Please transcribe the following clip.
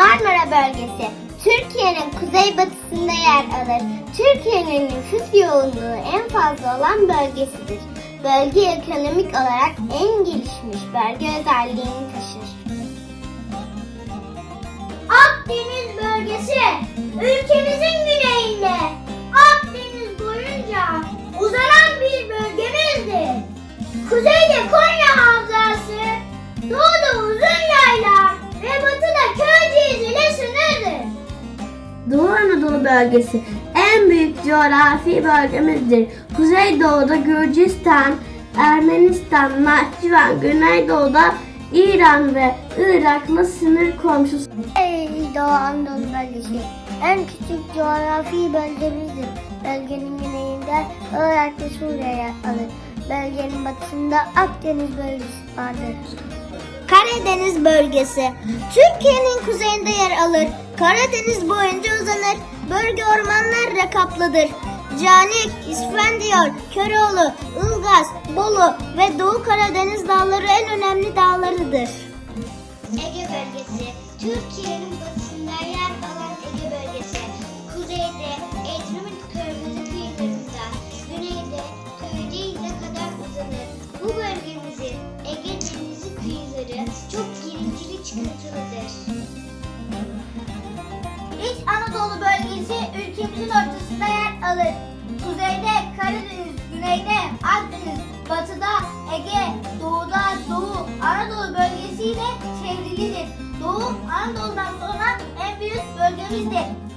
Marmara bölgesi Türkiye'nin kuzeybatısında yer alır. Türkiye'nin nüfus yoğunluğu en fazla olan bölgesidir. Bölge ekonomik olarak en gelişmiş bölge özelliğini taşır. Akdeniz bölgesi ülkemizin güneyinde Akdeniz boyunca uzanan bir bölgemizdir. Kuzeyde Konya Doğu Anadolu bölgesi en büyük coğrafi bölgemizdir. Kuzeydoğuda Gürcistan, Ermenistan, Nahçıvan, Güneydoğu'da İran ve Irak'la sınır komşusu. Ey Doğu Anadolu bölgesi en küçük coğrafi bölgemizdir. Bölgenin güneyinde Irak ve Suriye yer alır. Bölgenin batısında Akdeniz bölgesi vardır. Karadeniz bölgesi Türkiye'nin kuzeyinde yer alır. Karadeniz boyunca uzanır. Bölge ormanlarla kaplıdır. Canik, İsfendiyar, Köroğlu, Ilgaz, Bolu ve Doğu Karadeniz dağları en önemli dağlarıdır. Ege bölgesi Türkiye'nin batısında 3. İç Anadolu bölgesi ülkemizin ortasında yer alır. Kuzeyde Karadeniz, güneyde Akdeniz, batıda Ege, doğuda Doğu Anadolu bölgesiyle çevrilidir. Doğu Anadolu'dan sonra en büyük bölgemizdir.